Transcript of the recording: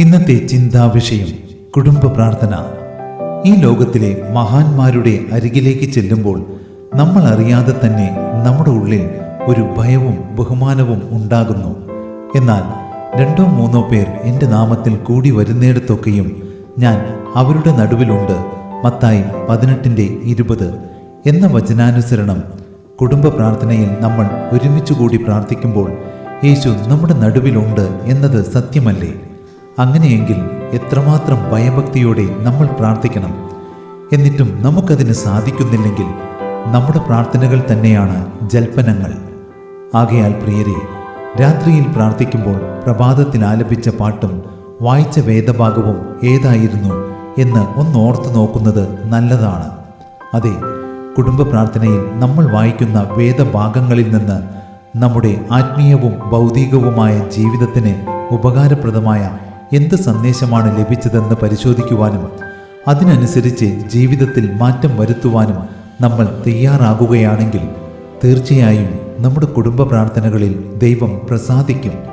ഇന്നത്തെ ചിന്താ വിഷയം കുടുംബ പ്രാർത്ഥന. ഈ ലോകത്തിലെ മഹാന്മാരുടെ അരികിലേക്ക് ചെല്ലുമ്പോൾ നമ്മൾ അറിയാതെ തന്നെ നമ്മുടെ ഉള്ളിൽ ഒരു ഭയവും ബഹുമാനവും ഉണ്ടാകുന്നു. എന്നാൽ രണ്ടോ മൂന്നോ പേർ എന്റെ നാമത്തിൽ കൂടി വരുന്നിടത്തൊക്കെയും ഞാൻ അവരുടെ നടുവിലുണ്ട്. മത്തായി പതിനെട്ടിന്റെ ഇരുപത് എന്ന വചനാനുസരണം കുടുംബ പ്രാർത്ഥനയിൽ നമ്മൾ ഒരുമിച്ച് കൂടി പ്രാർത്ഥിക്കുമ്പോൾ യേശു നമ്മുടെ നടുവിലുണ്ട് എന്നത് സത്യമല്ലേ? അങ്ങനെയെങ്കിൽ എത്രമാത്രം ഭയഭക്തിയോടെ നമ്മൾ പ്രാർത്ഥിക്കണം? എന്നിട്ടും നമുക്കതിന് സാധിക്കുന്നില്ലെങ്കിൽ നമ്മുടെ പ്രാർത്ഥനകൾ തന്നെയാണ് ജൽപ്പനങ്ങൾ. ആകയാൽ പ്രിയരെ രാത്രിയിൽ പ്രാർത്ഥിക്കുമ്പോൾ പ്രഭാതത്തിൽ ആലപിച്ച പാട്ടും വായിച്ച വേദഭാഗവും ഏതായിരുന്നു എന്ന് ഒന്ന് ഓർത്തു നോക്കുന്നത് നല്ലതാണ്. അതെ കുടുംബ പ്രാർത്ഥനയിൽ നമ്മൾ വായിക്കുന്ന വേദഭാഗങ്ങളിൽ നിന്ന് നമ്മുടെ ആത്മീയവും ഭൗതികവുമായ ജീവിതത്തിന് ഉപകാരപ്രദമായ എന്ത് സന്ദേശമാണ് ലഭിച്ചതെന്ന് പരിശോധിക്കുവാനും അതിനനുസരിച്ച് ജീവിതത്തിൽ മാറ്റം വരുത്തുവാനും നമ്മൾ തയ്യാറാകുകയാണെങ്കിൽ തീർച്ചയായും നമ്മുടെ കുടുംബ പ്രാർത്ഥനകളിൽ ദൈവം പ്രസാദിക്കും.